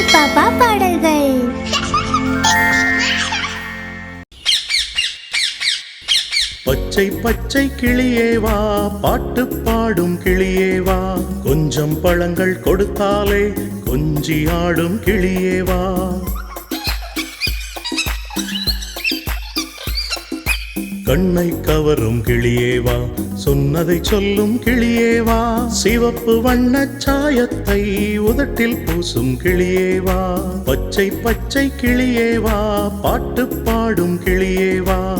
குட்டி பாப்பா பாடல்கள். பச்சை பச்சை கிளியே வா பாட்டு பாடும் கிளியே வா. கொஞ்சம் பழங்கள் கொடுத்தாலே கொஞ்சி ஆடும் கிளியே வா. கண்ணை கவரும் கிளியே வா. சொன்னதை சொல்லும் கிளியே வா. சிவப்பு வண்ண சாயத்தை உதட்டில் பூசும் கிளியே வா. பச்சை பச்சை கிளியே வா. பாட்டு பாடும் கிளியேவா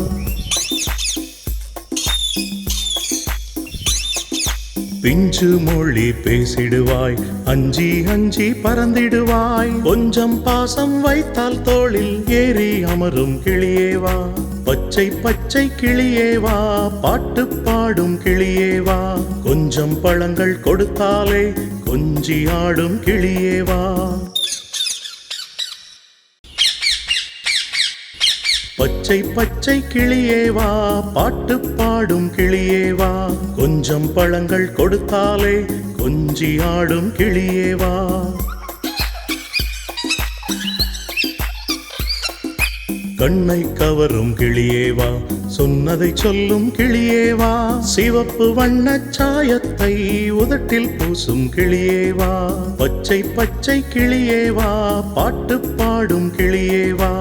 பிஞ்சு மொழி பேசிடுவாய். அஞ்சி அஞ்சி பறந்திடுவாய். கொஞ்சம் பாசம் வைத்தால் தோளில் ஏறி அமரும் கிளியேவா பச்சை பச்சை கிளியேவா பாட்டு பாடும் கிளியேவா கொஞ்சம் பழங்கள் கொடுத்தாலே கொஞ்சி ஆடும் கிளியேவா பச்சை பச்சை கிளியேவா பாட்டு பாடும் கிளியேவா கொஞ்சம் பழங்கள் கொடுத்தாலே கொஞ்சி ஆடும் கிளியே வா. கண்ணை கவரும் கிளியேவா சொன்னதை சொல்லும் கிளியேவா சிவப்பு வண்ண சாயத்தை உதட்டில் பூசும் கிளியேவா பச்சை பச்சை கிளியேவா பாட்டு பாடும் கிளியேவா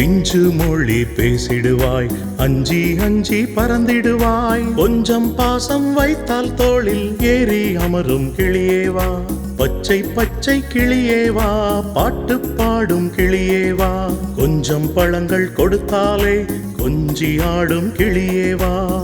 பிஞ்சு மொழி பேசிடுவாய். அஞ்சி அஞ்சி பறந்திடுவாய். கொஞ்சம் பாசம் வைத்தால் தோளில் ஏறி அமரும் கிளியேவா. பச்சை பச்சை கிளியேவா. பாட்டு பாடும் கிளியேவா. கொஞ்சம் பழங்கள் கொடுத்தாலே கொஞ்சி ஆடும் கிளியேவா.